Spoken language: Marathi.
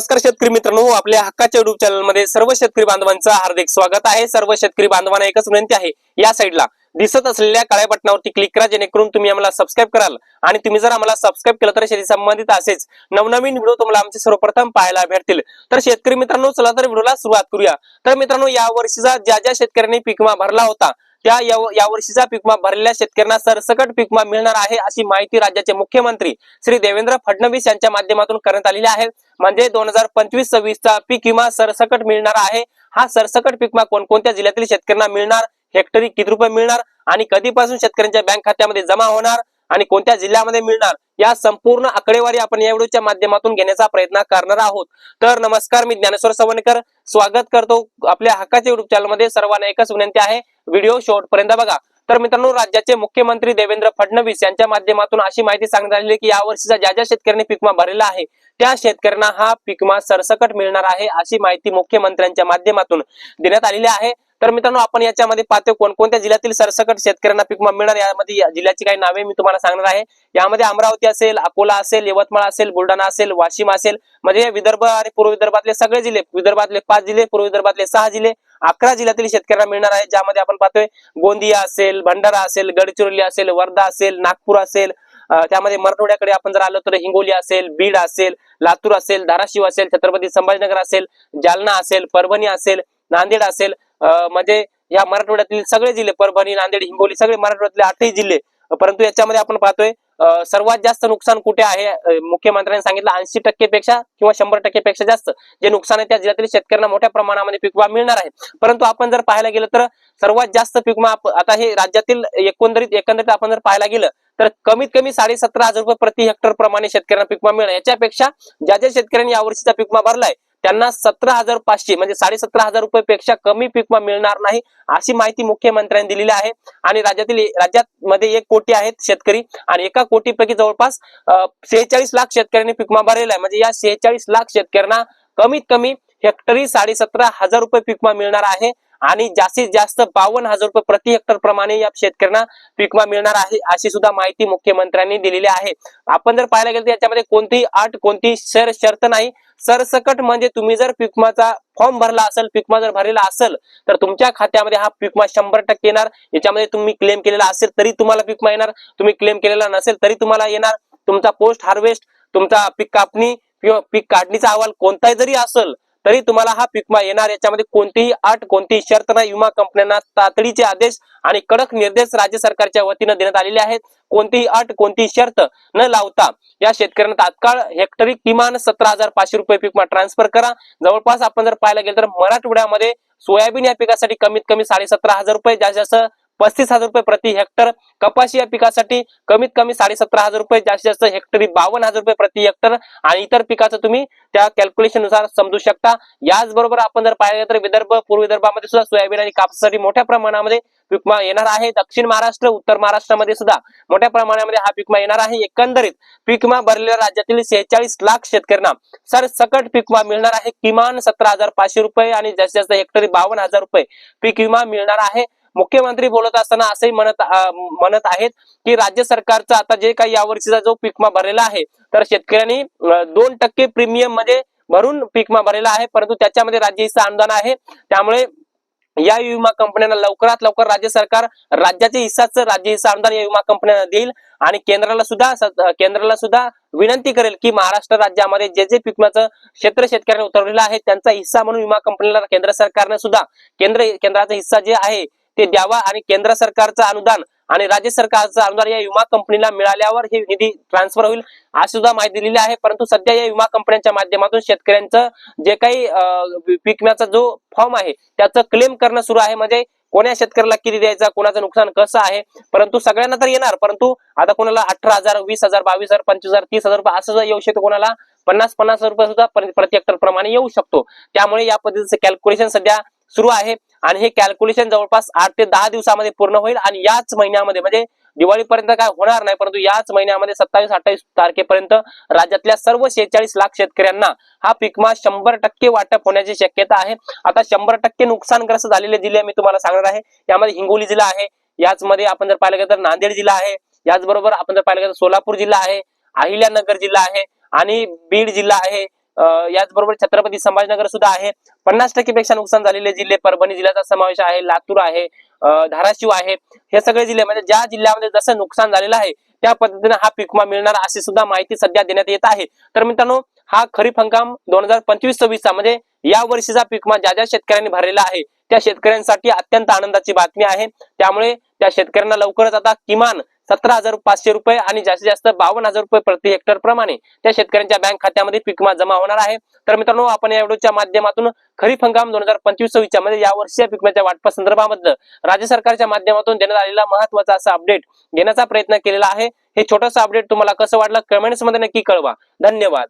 नमस्कार शेतकरी मित्रांनो आपल्या हक्काच्या युट्यूब चॅनलमध्ये सर्व शेतकरी बांधवांचं हार्दिक स्वागत आहे. सर्व शेतकरी बांधवांना एकच विनंती आहे या साईडला दिसत असलेल्या काळ्या बटनावरती क्लिक करा जेणेकरून तुम्ही आम्हाला सबस्क्राईब कराल. आणि तुम्ही जर आम्हाला सबस्क्राईब केलं तर शेती संबंधित असेच नवनवीन व्हिडिओ तुम्हाला आमचे सर्वप्रथम पाहायला भेटतील. तर शेतकरी मित्रांनो चला तर व्हिडिओला सुरुवात करूया. तर मित्रांनो या वर्षीचा ज्या ज्या शेतकऱ्यांनी पिकमा भरला होता त्या या- या वर्षीचा पीकमा भरलेल्या शेतकऱ्यांना सरसकट पिकमा मिळणार आहे अशी माहिती राज्याचे मुख्यमंत्री श्री देवेंद्र फडणवीस यांच्या माध्यमातून करण्यात आलेली आहे. म्हणजे दोन हजार पंचवीस सव्वीसचा पीक विमा सरसकट मिळणार आहे. हा सरसकट पीक विमा कोणकोणत्या जिल्ह्यातील शेतकऱ्यांना मिळणार? हेक्टरी किती रुपये मिळणार? आणि कधीपासून शेतकऱ्यांच्या बँक खात्यामध्ये जमा होणार? आणि कोणत्या जिल्ह्यामध्ये मिळणार? या संपूर्ण आकडेवारी आपण या व्हिडिओच्या माध्यमातून घेण्याचा प्रयत्न करणार आहोत. तर नमस्कार मी ज्ञानेश्वर सवणकर. स्वागत करतो आपल्या हक्काच्या युट्यूब चॅनलमध्ये सर्वांना एकच विनंती आहे व्हिडिओ शेवट पर्यंत बघा. तर मित्रांनो राज्याचे मुख्यमंत्री देवेंद्र फडणवीस यांच्या माध्यमातून अशी माहिती सांगण्यात आलेली की यावर्षीचा ज्या ज्या शेतकऱ्यांनी पिकमा भरलेला आहे त्या शेतकऱ्यांना हा पिकमा सरसकट मिळणार आहे अशी माहिती मुख्यमंत्र्यांच्या माध्यमातून देण्यात आलेली आहे. तर मित्रांनो आपण याच्यामध्ये पाहतो कोणकोणत्या जिल्ह्यातील सरसकट शेतकऱ्यांना पिकमा मिळणार यामध्ये या जिल्ह्याची काही नावे मी तुम्हाला सांगणार आहे. यामध्ये अमरावती असेल अकोला असेल यवतमाळ असेल बुलढाणा असेल वाशिम असेल म्हणजे हे विदर्भ आणि पूर्व विदर्भातले सगळे जिल्हे विदर्भातले पाच जिल्हे पूर्व विदर्भातले सहा जिल्हे अकरा जिल्ह्यातील शेतकऱ्यांना मिळणार आहे ज्यामध्ये आपण पाहतोय गोंदिया असेल भंडारा असेल गडचिरोली असेल वर्धा असेल नागपूर असेल त्यामध्ये मराठवाड्याकडे आपण जर आलो तर हिंगोली असेल बीड असेल लातूर असेल धाराशिव असेल छत्रपती संभाजीनगर असेल जालना असेल परभणी असेल नांदेड असेल अं, म्हणजे या मराठवाड्यातील सगळे जिल्हे परभणी नांदेड हिंगोली सगळे मराठवाड्यातले आठही जिल्हे परंतु याच्यामध्ये आपण पाहतोय सर्वात जास्त नुकसान कुठे आहे? मुख्यमंत्र्यांनी सांगितलं ऐंशी टक्के पेक्षा किंवा शंभर टक्के पेक्षा जास्त जे नुकसान आहे त्या जिल्ह्यातील शेतकऱ्यांना मोठ्या प्रमाणामध्ये पिकवा मिळणार आहे. परंतु आपण जर पाहायला गेलं तर सर्वात जास्त पिकमा आता हे राज्यातील एकंदरीत एकंदरीत आपण जर पाहायला गेलं तर कमीत कमी साडे सतरा हजार रुपये प्रति हेक्टर प्रमाणे शेतकऱ्यांना पिकमा मिळणार याच्यापेक्षा ज्या ज्या शेतकऱ्यांनी यावर्षीचा पीक विमा भरलाय त्यांना सतरा हजार पाचशे म्हणजे साडे सतरा हजार रुपये पेक्षा कमी पीक मिळणार नाही अशी माहिती मुख्यमंत्र्यांनी दिलेली आहे. आणि राज्यातील राज्यात मध्ये एक कोटी आहेत शेतकरी आणि एका कोटीपैकी जवळपास सेहेचाळीस लाख शेतकऱ्यांनी पिकमा भरलेला आहे. म्हणजे या सेहेचाळीस लाख शेतकऱ्यांना कमीत कमी हेक्टरी साडे सतरा हजार रुपये पिकमा मिळणार आहे. आणि जास्तीत जास्त बावन्न हजार रुपये प्रति हेक्टर प्रमाणे या शेतकऱ्यांना पिकमा मिळणार आहे अशी सुद्धा माहिती मुख्यमंत्र्यांनी दिलेली आहे. आपण जर पाहायला गेलं तर याच्यामध्ये कोणतीही अट कोणती शर शर्त नाही. सरसकट म्हणजे तुम्ही जर पिकमाचा फॉर्म भरला असेल पिकमा जर भरलेला असेल तर तुमच्या खात्यामध्ये हा पिकमा शंभर टक्के येणार. याच्यामध्ये तुम्ही क्लेम केलेला असेल तरी तुम्हाला पिकमा येणार. तुम्ही क्लेम केलेला नसेल तरी तुम्हाला येणार. तुमचा पोस्ट हार्वेस्ट तुमचा पीक कापणी किंवा पीक काढणीचा अहवाल कोणताही जरी असेल तरी तुम्हाला हा पीक येणार. याच्यामध्ये कोणतीही अट कोणतीही शर्त नाही. विमा कंपन्यांना तातडीचे आदेश आणि कडक निर्देश राज्य सरकारच्या वतीनं देण्यात आलेले आहेत. कोणतीही अट कोणतीही शर्त न लावता या शेतकऱ्यांना तात्काळ हेक्टरी किमान सतरा हजार पाचशे रुपये पिकमा ट्रान्सफर करा. जवळपास आपण जर पाहायला गेलं तर मराठवाड्यामध्ये सोयाबीन या पिकासाठी कमीत कमी साडे सतरा हजार रुपये जास्तीत जास्त पस्तीस हजार रुपये प्रति हेक्टर कपाशी या पिकासाठी कमीत कमी साडे सतरा हजार रुपये जास्तीत जास्त हेक्टरी बावन्न हजार रुपये प्रति हेक्टर आणि इतर पिकाचं तुम्ही त्या कॅल्क्युलेशननुसार समजू शकता. याचबरोबर आपण जर पाहिलं तर विदर्भ पूर्व विदर्भामध्ये सुद्धा सोयाबीन आणि कापसासाठी मोठ्या प्रमाणामध्ये पीक विमा येणार आहे. दक्षिण महाराष्ट्र उत्तर महाराष्ट्रामध्ये सुद्धा मोठ्या प्रमाणामध्ये हा पीक विमा येणार आहे. एकंदरीत पीक विमा भरलेल्या राज्यातील सेहेचाळीस लाख शेतकऱ्यांना सरसकट पीक विमा मिळणार आहे. किमान सतरा हजार पाचशे रुपये आणि जास्तीत जास्त हेक्टरी बावन्न हजार रुपये पीक विमा मिळणार आहे. मुख्यमंत्री बोलत असताना असंही म्हणत म्हणत आहेत की राज्य सरकारचा आता जे काही यावर्षीचा जो पिकमा भरलेला आहे तर शेतकऱ्यांनी दोन टक्के प्रीमियममध्ये भरून पीक भरलेला आहे परंतु त्याच्यामध्ये राज्य हिस्सा अनुदान आहे. त्यामुळे या विमा कंपन्यांना लवकरात लवकर राज्य सरकार राज्याचे हिस्साच राज्य हिस्सा अनुदान या विमा कंपन्यांना देईल आणि केंद्राला सुद्धा केंद्राला सुद्धा विनंती करेल की महाराष्ट्र राज्यामध्ये जे जे पिकमाचं क्षेत्र शेतकऱ्यांना उतरवलेलं आहे त्यांचा हिस्सा म्हणून विमा कंपनीला केंद्र सरकारने सुद्धा केंद्र केंद्राचा हिस्सा जे आहे ते द्यावा आणि केंद्र सरकारचं अनुदान आणि राज्य सरकारचं अनुदान या विमा कंपनीला मिळाल्यावर हे निधी ट्रान्सफर होईल अशी सुद्धा माहिती दिलेली आहे. परंतु सध्या या विमा कंपन्यांच्या माध्यमातून शेतकऱ्यांचं जे काही अं, पीक विम्याचा जो फॉर्म आहे त्याचं क्लेम करणं सुरू आहे. म्हणजे कोण्या शेतकऱ्याला किती द्यायचा कोणाचं नुकसान कसं आहे परंतु सगळ्यांना तर येणार. परंतु आता कोणाला अठरा हजार वीस हजार बावीस हजार पंचवीस हजार तीस हजार रुपये असं सुद्धा येऊ शकतो कोणाला पन्नास पन्नास हजार रुपये सुद्धा प्रति प्रति हेक्टर प्रमाणे येऊ शकतो. त्यामुळे या पद्धतीचं कॅल्क्युलेशन सध्या सुरू आहे. आणि हे कॅल्क्युलेशन जवळपास आठ ते दहा दिवसामध्ये पूर्ण होईल. आणि याच महिन्यामध्ये म्हणजे दिवाळीपर्यंत काय होणार नाही परंतु याच महिन्यामध्ये सत्तावीस अठ्ठावीस तारखेपर्यंत राज्यातल्या सर्व शेहेचाळीस लाख शेतकऱ्यांना हा पीक शंभर टक्के वाटप होण्याची शक्यता आहे. आता शंभर टक्के नुकसानग्रस्त झालेले जिल्हे मी तुम्हाला सांगणार आहे. यामध्ये हिंगोली जिल्हा आहे. याचमध्ये आपण जर पाहिलं गेलं तर नांदेड जिल्हा आहे. याचबरोबर आपण जर पाहिलं गेलं तर सोलापूर जिल्हा आहे. अहिल्यानगर जिल्हा आहे. आणि बीड जिल्हा आहे. याचबरोबर छत्रपती संभाजीनगर सुद्धा आहे. पन्नास टक्के पेक्षा नुकसान झालेले जिल्हे परभणी जिल्ह्याचा समावेश आहे लातूर आहे धाराशिव आहे. हे सगळे जिल्हे म्हणजे ज्या जिल्ह्यामध्ये जसं नुकसान झालेलं आहे त्या पद्धतीने हा पिकमा मिळणार अशी सुद्धा माहिती सध्या देण्यात येत आहे. तर मित्रांनो हा खरीप हंगाम दोन हजार पंचवीस सव्वीसचा म्हणजे या वर्षीचा पिकमा ज्या ज्या शेतकऱ्यांनी भरलेला आहे त्या शेतकऱ्यांसाठी अत्यंत आनंदाची बातमी आहे. त्यामुळे त्या शेतकऱ्यांना लवकरच आता किमान सतरा हजार पाचशे रुपये आणि जास्तीत जास्त बावन्न हजार रुपये प्रति हेक्टर प्रमाणे त्या शेतकऱ्यांच्या बँक खात्यामध्ये पीक विमा जमा होणार आहे. तर मित्रांनो आपण या व्हिडिओच्या माध्यमातून खरीप हंगाम दोन हजार पंचवीस सव्वीसच्या मध्ये या वर्षीच्या पीक वाटपा संदर्भाबद्दल राज्य सरकारच्या माध्यमातून देण्यात आलेला महत्त्वाचा असा अपडेट घेण्याचा प्रयत्न केलेला आहे. हे छोटंसं अपडेट तुम्हाला कसं वाटलं? कमेंट्समध्ये नक्की कळवा. धन्यवाद.